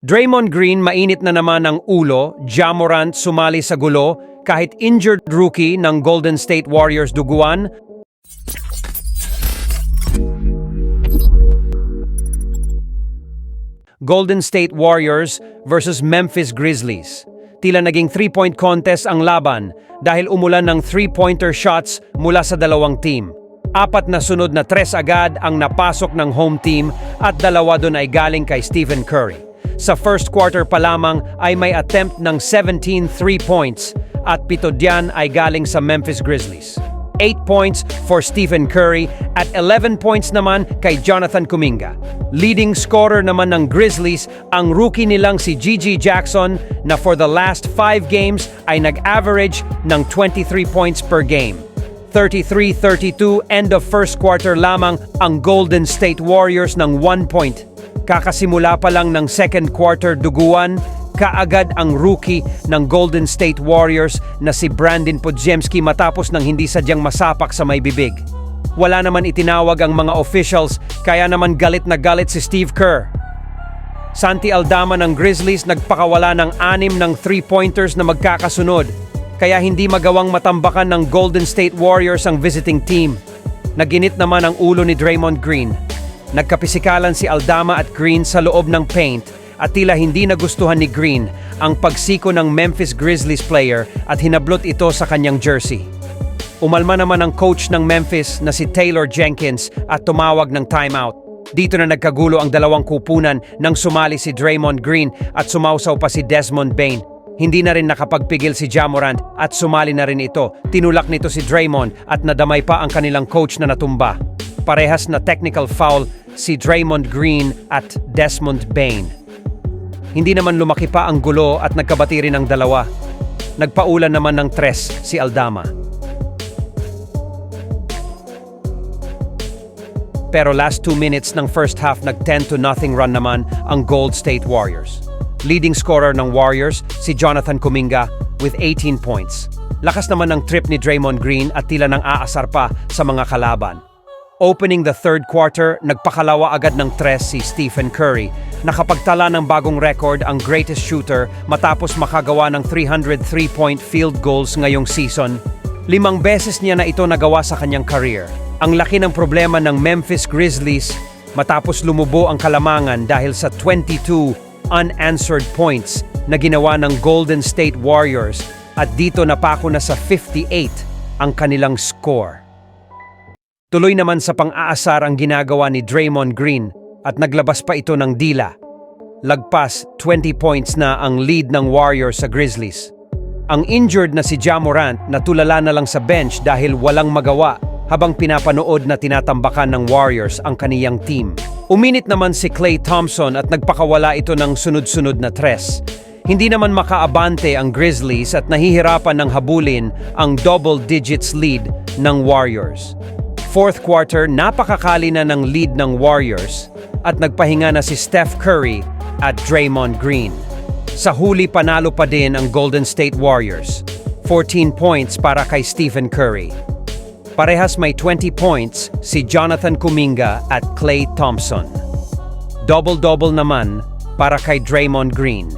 Draymond Green mainit na naman ang ulo, Jamorant sumali sa gulo, kahit injured rookie ng Golden State Warriors duguan, Golden State Warriors versus Memphis Grizzlies. Tila naging three-point contest ang laban dahil umulan ng three-pointer shots mula sa dalawang team. Apat na sunod na tres agad ang napasok ng home team at dalawa doon ay galing kay Stephen Curry. Sa first quarter pa lamang ay may attempt ng 17 three points at pito diyan ay galing sa Memphis Grizzlies. 8 points for Stephen Curry at 11 points naman kay Jonathan Kuminga. Leading scorer naman ng Grizzlies ang rookie nilang si Gigi Jackson na for the last 5 games ay nag-average ng 23 points per game. 33-32 end of first quarter lamang ang Golden State Warriors ng 1 point. Kakasimula pa lang ng second quarter duguan, kaagad ang rookie ng Golden State Warriors na si Brandon Podziemski matapos ng hindi sadyang masapak sa may bibig. Wala naman itinawag ang mga officials kaya naman galit na galit si Steve Kerr. Santi Aldama ng Grizzlies nagpakawala ng anim ng three-pointers na magkakasunod kaya hindi magawang matambakan ng Golden State Warriors ang visiting team. Naginit naman ang ulo ni Draymond Green. Nagkapisikalan si Aldama at Green sa loob ng paint at tila hindi nagustuhan ni Green ang pagsiko ng Memphis Grizzlies player at hinablot ito sa kanyang jersey. Umalma naman ang coach ng Memphis na si Taylor Jenkins at tumawag ng timeout. Dito na nagkagulo ang dalawang kupunan nang sumali si Draymond Green at sumausaw pa si Desmond Bain. Hindi na rin nakapagpigil si Jamorant at sumali na rin ito. Tinulak nito si Draymond at nadamay pa ang kanilang coach na natumba. Parehas na technical foul si Draymond Green at Desmond Bain. Hindi naman lumaki pa ang gulo at nagkabati rin ang dalawa. Nagpaulan naman ng tres si Aldama. Pero last two minutes ng first half nag 10 to nothing run naman ang Gold State Warriors. Leading scorer ng Warriors si Jonathan Kuminga with 18 points. Lakas naman ng trip ni Draymond Green at tila nang aasar pa sa mga kalaban. Opening the third quarter, nagpakalawa agad ng tres si Stephen Curry. Nakapagtala ng bagong record ang greatest shooter matapos makagawa ng 303-point field goals ngayong season. Limang beses niya na ito nagawa sa kanyang career. Ang laki ng problema ng Memphis Grizzlies matapos lumubo ang kalamangan dahil sa 22 unanswered points na ginawa ng Golden State Warriors at dito napako na sa 58 ang kanilang score. Tuloy naman sa pang-aasar ang ginagawa ni Draymond Green at naglabas pa ito ng dila. Lagpas 20 points na ang lead ng Warriors sa Grizzlies. Ang injured na si Jamorant natulala na lang sa bench dahil walang magawa habang pinapanood na tinatambakan ng Warriors ang kaniyang team. Uminit naman si Klay Thompson at nagpakawala ito ng sunod-sunod na tres. Hindi naman makaabante ang Grizzlies at nahihirapan ng habulin ang double digits lead ng Warriors. Fourth quarter, napakakali na ng lead ng Warriors at nagpahinga na si Steph Curry at Draymond Green. Sa huli panalo pa din ang Golden State Warriors. 14 points para kay Stephen Curry. Parehas may 20 points si Jonathan Kuminga at Klay Thompson. Double-double naman para kay Draymond Green.